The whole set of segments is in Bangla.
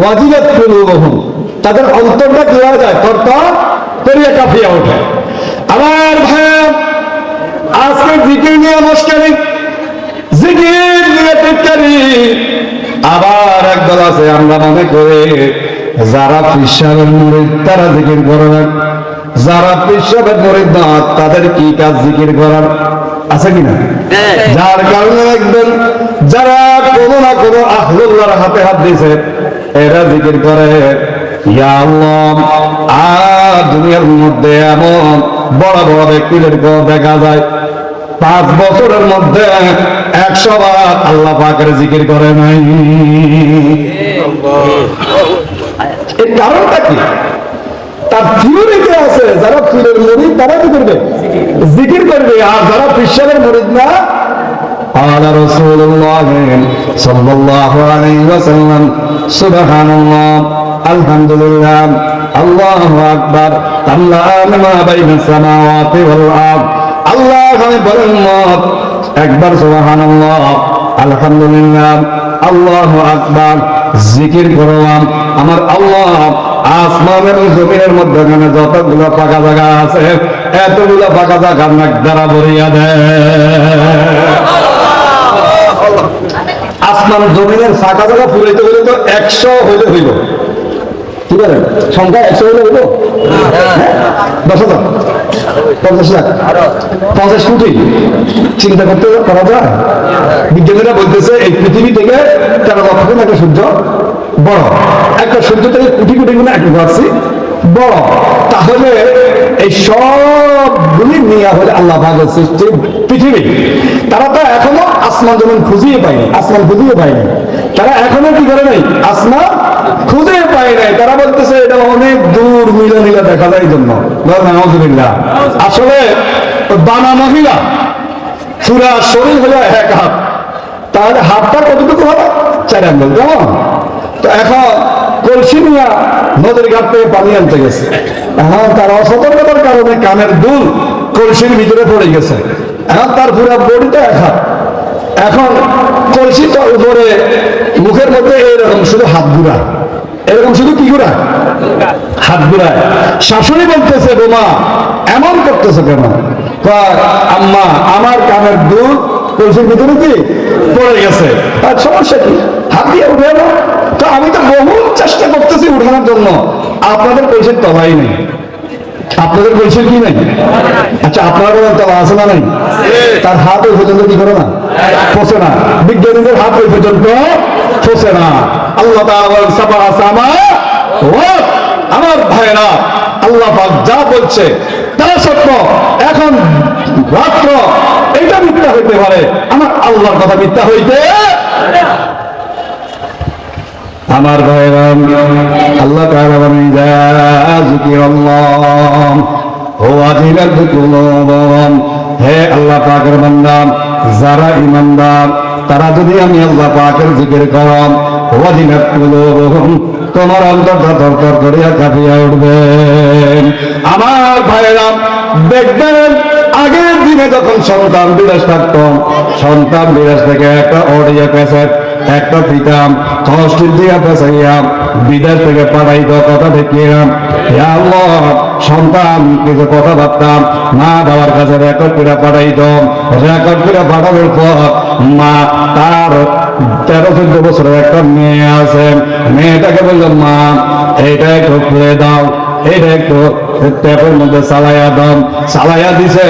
ওয়াজিলাত কুলুবুহুম। তাদের অন্তরটা কি হয়ে যায় তরতর করিয়া কাঁপিয়া ওঠে। আমার ভাই আজকে জিকির নিয়ে মুশকিল। জিকির নিয়ে টিটকারি। আবার একদল আছে আমরা মনে করি যারা পিসাবের মুরিদ তারা জিকির করে না। যারা পিসাবের মুরিদ না তাদের কি কাজ জিকির করার? আছে কিনা? যার কারণে একদম যারা কোনো না কোনো আহলুল্লাহর হাতে হাত দিয়েছে এরা জিকির করে দুনিয়ার মধ্যে এমন বড় বড় ব্যক্তিদের দেখা যায়, পাঁচ বছরের মধ্যে একশো বার আল্লাহ পাকের জিকির করে নাই। এর কারণটা কি? তার থিওরিতে আছে? যারা পীরের মরিদ তারা কি করবে? জিকির করবে। আর যারা পিসাবের মরিদ না قال رسول الله صلى الله عليه وسلم سبحان الله الحمد لله الله أكبر تملأ ما بين السماوات والأرض আল্লাহ আমি বলেন মত একবার সুবহান আলহামদুলিল্লাহ আল্লাহ আকবার জিকির করলাম আমার আল্লাহ আসমান এবং জমিনের মধ্যখানে যতগুলো ফাঁকা জায়গা আছে এতগুলো ফাঁকা জায়গা নাক দ্বারা ভরিয়া দেয় আসমান জমিনের ফাঁকা জায়গা ফুরাইতে হইলে তো একশো হইলে হইল কি বলেন? সংখ্যা একশো হইলে হইল হ্যাঁ? দশ হাজার? পঞ্চাশ লাখ? পঞ্চাশ কোটি? চিন্তা করতে করা যায়? বিজ্ঞানীরা বলতেছে, এই পৃথিবী থেকে তেরো লক্ষ একটা সূর্য বড়। একটা সূর্য থেকে কোটি কোটি গুণ একটা গলাক্সি বড়। তাহলে এই সবগুলি নিয়ে হলে আল্লাহ ভাগের সৃষ্টি পৃথিবী। তারা তো এখনও আসমান যেমন খুঁজিয়ে পায়নি, আসমান খুঁজিয়ে পায়নি। তারা এখনও কি করে নাই? আসমান খুঁজে পায় নাই। তারা বলতেছে, এটা অনেক দূর মিলে মিলে দেখা যায় জন্য। আসলে বানা মহিলা পুরা শরীর হলো এক হাত। তাহলে হাতটা কতটুকু হবে? চার আঙ্গুল কেমন? নদীর ঘাট থেকে পানি আনতে গেছে। এখন তার অসতর্কতার কারণে কানের দুল কলসির ভিতরে পড়ে গেছে। এখন তার পুরা বডিটা এখন উপরে, মুখের মধ্যে এরকম শুধু হাত এরকম শুধু কি ঘুরা? হাত ঘুরায়। শাশুড়ি বলতেছে, বোমা, এমন করতেছে কেন? আম্মা, আমার কানের দুধ কলসির ভিতরে কি? পড়ে গেছে। তার সমস্যা কি? হাত উঠে না তো আমি তো বহু চেষ্টা করতেছি উঠানোর জন্য। আপনাদের কলসির তলাই নেই। আপনাদের কলসির কি নেই? আচ্ছা আপনার বলেন তলা আছে না নাই? তার হাত ওই পর্যন্ত কি করে না? পচে না। বিজ্ঞানীদের হাত ওই পর্যন্ত পচে না। আল্লাহ আমার ভাইরা আল্লাহ যা বলছে, তা সত্য। এখন রাত্র এটা মিথ্যা হইতে পারে। আমার আল্লাহর কথা মিথ্যা হইতে আমার ভাইরাম, আল্লাহ ও হে আল্লাহ পাকের বান্দা, যারা ঈমানদার, তারা যদি আমি আল্লাহ পাকের জিকির করাম, ওয়াজিলাত কুলুবুহুম, তোমার অন্তরটা তরতর করিয়া কাঁপিয়া উঠবে। আমার ভাইরাম, দেখবেন, আগের দিনে যখন সন্তান বিদেশ থাকতো, সন্তান বিরাজ থেকে একটা অডিও ক্যাসেট একটা পিতাম কষ্টের দিয়া পেছাইয়াম বিদেশ থেকে পাঠাইত কথা দেখিয়াম সন্তান, কিছু কথা ভাবতাম মা বাবার কাছে রেকর্ড করে পাঠাইত। রেকর্ড করে পাঠানোর পর মা তার তেরো, চোদ্দ বছরের একটা মেয়ে আছে। মেয়েটাকে বললাম মা, এইটা একটু খুলে দাও এটা একটু ট্যাপের মধ্যে চালাইয়া দাম চালাইয়া দিছে,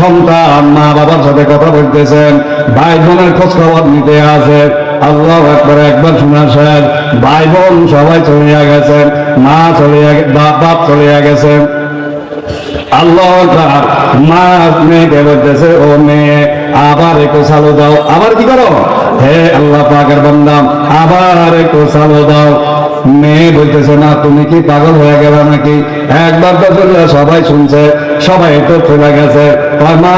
সন্তান মা বাবার সাথে কথা বলতেছেন ভাই বোনের খোঁজ খবর নিতে আছে আল্লাহ একবার একবার শোনা সাহেব ভাই বোন সবাই চলিয়া গেছেন, মা চলিয়া বাপ চলিয়া গেছেন আল্লাহ মা মেয়েকে বলতেছে, ও মেয়ে, আবার একটু চালু দাও। আবার কি করো? হে আল্লাহ পাকের বন্ধাম আবার একটু চালু দাও। মেয়ে বলতেছে, না, তুমি কি পাগল হয়ে গেলে নাকি? একবার তো সবাই শুনছে, সবাই তো চলে গেছে। মা,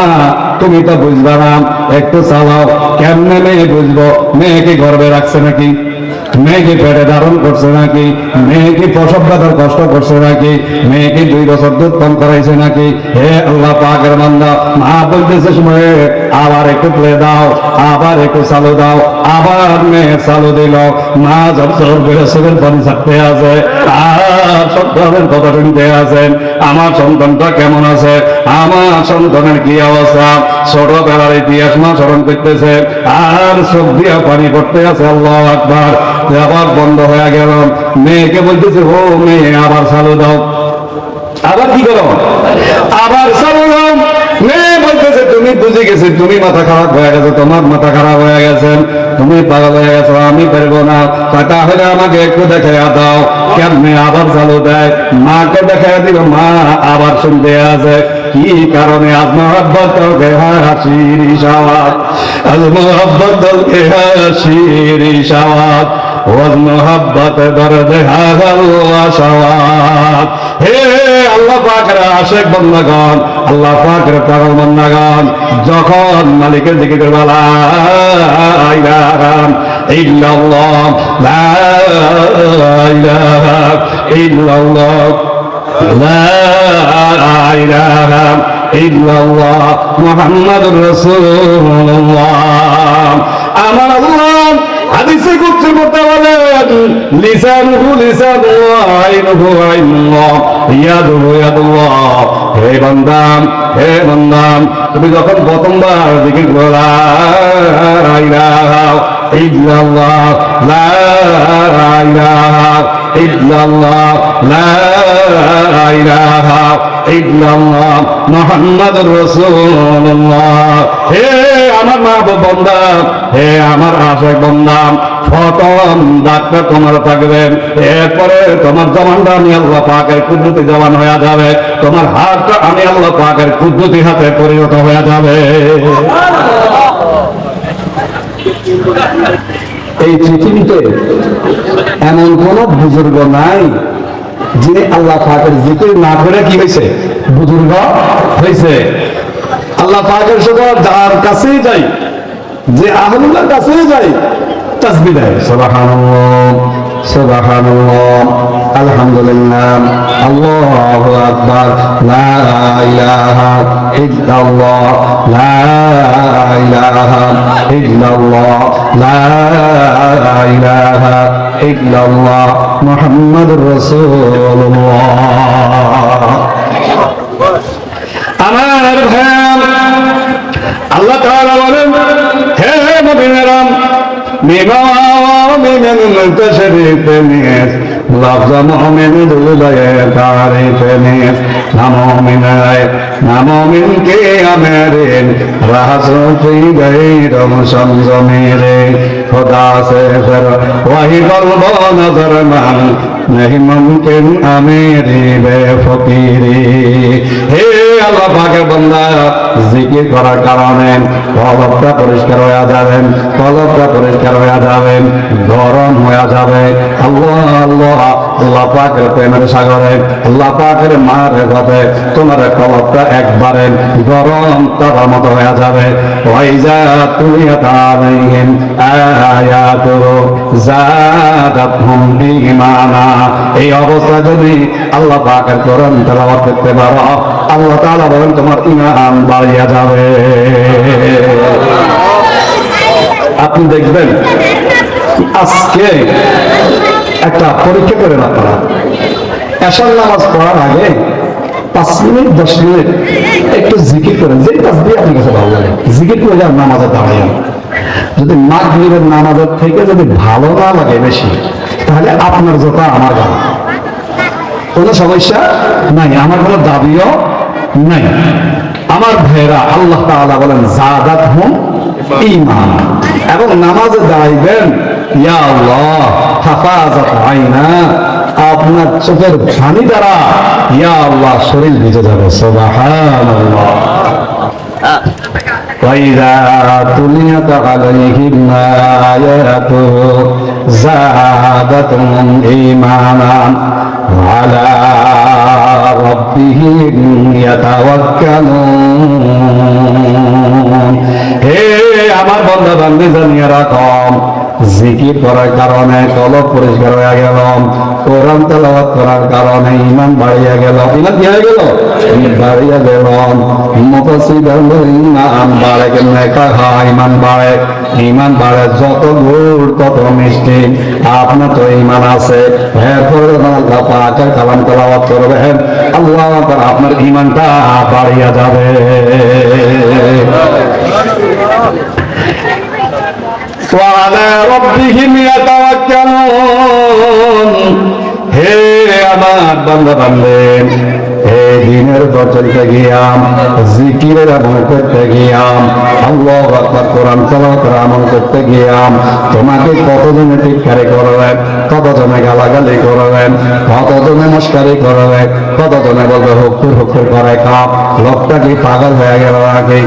তুমি তো বুঝবা না, একটু চালাও, কেমনে মেয়ে বুঝব? মেয়েকে গর্বে রাখছে নাকি? মেয়ে কি পেটে ধারণ করছে নাকি? মেয়ে কি প্রসব ব্যথার কষ্ট করছে নাকি? মেয়ে কি দুই বছর দুধ কম করাইছে নাকি? হে আল্লাহ পাকের বান্দা, মা বলতেছে সময় আবার একটু প্লে দাও, আবার একটু চালু দাও, আবার মেয়ে চালু দিল। মা জব জব করে চোখের পানি ছাড়তে আছে, আর সন্তানের কথা শুনতে আছেন আমার সন্তানটা কেমন আছে? আমার সন্তানের কি অবস্থা? ছোটবেলার ইতিহাস মা স্মরণ করতেছে, আর চোখ দিয়া পানি পড়তে আছে, আল্লাহ আকবার। আবার বন্ধ হয়ে গেল। মেয়েকে বলতেছে, ও মেয়ে, আবার চালু দাও। আবার কি করো? আবার চালু দাও। মেয়ে বলতেছে, তুমি বুঝে গেছে, তুমি মাথা খারাপ হয়ে গেছে, তোমার মাথা খারাপ হয়ে গেছে, তুমি পাগল হয়ে গেছো, আমি পারব না। তা তাহলে আমাকে একটু দেখে দাও, কেমনে আবার চালু দেয়? মাকে দেখে দিল মা, আবার শুনতে আছে। কি কারণে আজ মোহাব্বত তোকে হাসির ইশাওয়াত আজ মোহাব্বত তোকে হাসির ইশাওয়াত মোহাব্বত করে দেখা সবাব হে আল্লাহ পাকের আশেক বন্দাগণ, আল্লাহ পাকের পাগল বন্দাগণ, যখন মালিকের দিকে করবালা ইল্লাল্লাহ, লা ইলাহা ইল্লাল্লাহ, লা ইলাহা ইল্লাল্লাহ, মুহাম্মাদুর রাসূলুল্লাহ। আমার আল্লাহ হাদিসে কুদসি করতে বলেন, লিসানুহু লিসানুল্লাহ আইনুহু আইনুল্লাহ, ইয়াদুহু ইয়াদুল্লাহ। হে বান্দাম হে বান্দাম তুমি যখন প্রথমবার জিকির করো লা ইলাহা ইল্লাল্লাহ, লা ইলাহা লা হে আমার মা বন্দা। হে আমার আশেক বন্দা প্রথম ডাক্তার তোমার থাকবেন এরপরে তোমার জমানটা আমি আল্লাহ পাকের কুদরতি জবান হয়ে যাবে। তোমার হাতটা আমি আল্লাহ পাকের কুদরতি হাতে পরিণত হয়ে যাবে। এই পৃথিবীতে এমন কোন বুজুর্গ নাই, যিনি আল্লাহ পাকের জিকির না করে কি হয়েছে? বুজুর্গ হয়েছে। আল্লাহ পাকের সাথে যার কাছেই যাই, যে আহমুল্লার কাছেই যাই, তাসবি দেয়। সুবহানাল্লাহ সুবহানাল্লাহ, আলহামদুলিল্লাহ, আল্লাহু আকবার, লা ইলাহা ইল্লাল্লাহ, লা ইলাহা ইল্লাল্লাহ, লা ইলাহা ইল্লাল্লাহ, মুহাম্মাদুর রাসূলুল্লাহ। আমার ভাইয়াম আল্লাহ তাআলা বলেন হে মুমিনেরাম মিমা মিনাল মুতাশরিফিনিস লফজ মুমিন দুলায়ে তারিফিনিস নামো মিনায় নামো মিন কে আমেরিন রাহসু ফি গাইরম সমজমেরে खुदा से फिर वही कल्ब नजर मान नहीं मुमकिन अमेरी बेफकीरी হে আল্লাহ পাকের বান্দা জিকির করার কারণে কলবটা পরিষ্কার হয়ে যাবেন কলবটা পরিষ্কার হয়ে যাবেন গরম হয়ে যাবে আল্লাহ আল্লাহ আল্লাহ পাকের প্রেমের সাগরে আল্লাহ পাকের মার কথা তোমার কলবটা একবারে গরম তার মতো হয়ে যাবে। ওয়াইজা তুলিয়াত আলাইহিম আয়াতু জাদাতহুম ঈমানা। এই অবস্থা যদি আল্লাহ পাকের কোরআন তেলাওয়াত করতে পারো, আল্লাহ তাআলা বলেন তোমার ঈমান বাড়িয়া যাবে। আপনি দেখবেন, আজকে একটা পরীক্ষা করেন আপনারা এশার নামাজ পড়ার আগে পাঁচ মিনিট, দশ মিনিট একটু জিকির করেন। যে তাসবি আপনার কাছে ভালো লাগে। জিকির করে যান, নামাজে দাঁড়াইন যদি মাগরিবের নামাজের থেকে যদি ভালো না লাগে বেশি, তাহলে আপনার জোতা আমার গান কোনো সমস্যা নাই। আমার কোনো দাবিও নাই। আমার ভাইয়েরা, আল্লাহ তাআলা বলেন জাদাত হুম ঈমান। এবং নামাজে দাঁড়াইবেন ইয়া আল্লাহ হাফাজাত আইনা আপনার চোখের পানি দ্বারা ইয়া আল্লাহ শরীর ভিজে যাবে সুবহানাল্লাহ وإذا تليت عليهم آياته زادتهم إيمانا وعلى ربهم يتوكلون হে আমার বন্ধা বান্ধব জানিয়ে রাখম জিকির করার কারণে কলব পরিষ্কার হয়ে গেল, কোরআন তেলাওয়াত করার কারণে ইমান বাড়িয়া গেল। ইমান কি হয়ে গেল? বাড়িয়া গেল। ইমান বাড়ে কেমনে? কাহা ইমান বাড়ে। ইমান বাড়ে যত গুড়, তত মিষ্টি। আপনার তো ইমান আছে। যখন আল্লাহ পাকের কালাম তেলাওয়াত করবেন। আল্লাহ আপনার ইমানটা বাড়িয়া যাবে। ربهم يتوكلون হে আমার বান্দা বান্দেন হে দিনের পর চলতে গিয়াম জিকিরের আমল করতে গিয়াম আল্লাহ আকবার কোরআন তেলাওয়াত আমল করতে গিয়াম তোমাকে কতজনে টিটকারি করবেন কতজনে গালাগালি করবেন কতজনে মস্কারি করবেন কতজনে বলবে হুকুর করে কাপ লোকটা কি পাগল হয়ে গেল নাকি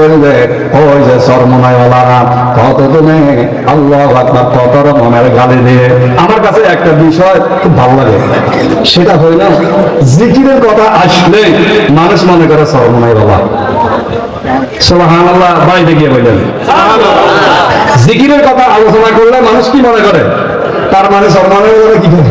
বলবে ওই যে আল্লাহ গালি দিয়ে আমার কাছে একটা বিষয় খুব ভালো লাগে। সেটা জিকিরের কথা আসলে মানুষ মনে করে সরমনাইওয়ালা সোহান আল্লাহ বাইরে গিয়ে বললেন। জিকিরের কথা আলোচনা করলে মানুষ কি মনে করে? তার মানে সরমনাইওয়ালা কি করে?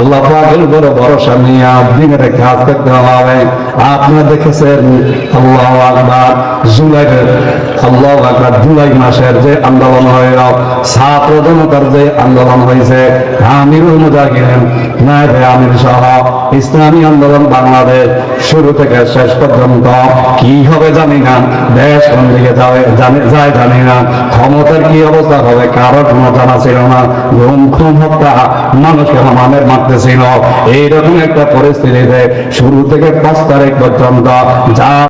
আল্লাহ পাকের উপর ভরসা নিয়ে দিনের কাজ করতে হবে। আপনারা দেখেছেন আল্লাহ আকবার জুলাই আল্লাহ আকবার জুলাই মাসের যে আন্দোলন হইল, ছাত্র জনতার যে আন্দোলন হয়েছে আমিরুল মুজাহিদিন, নায়েব আমির সহ ইসলামী আন্দোলন বাংলাদেশ শুরু থেকে শেষ পর্যন্ত কি হবে জানি না, দেশ কোন দিকে যাবে জানি, যায় জানি না, ক্ষমতার কি অবস্থা হবে কারও কোনো জানা ছিল না, ঘুম খুন হত্যা মানুষকে মানের মারতেছিল। এইরকম একটা পরিস্থিতিতে শুরু থেকে পাঁচ তারিখ পর্যন্ত যা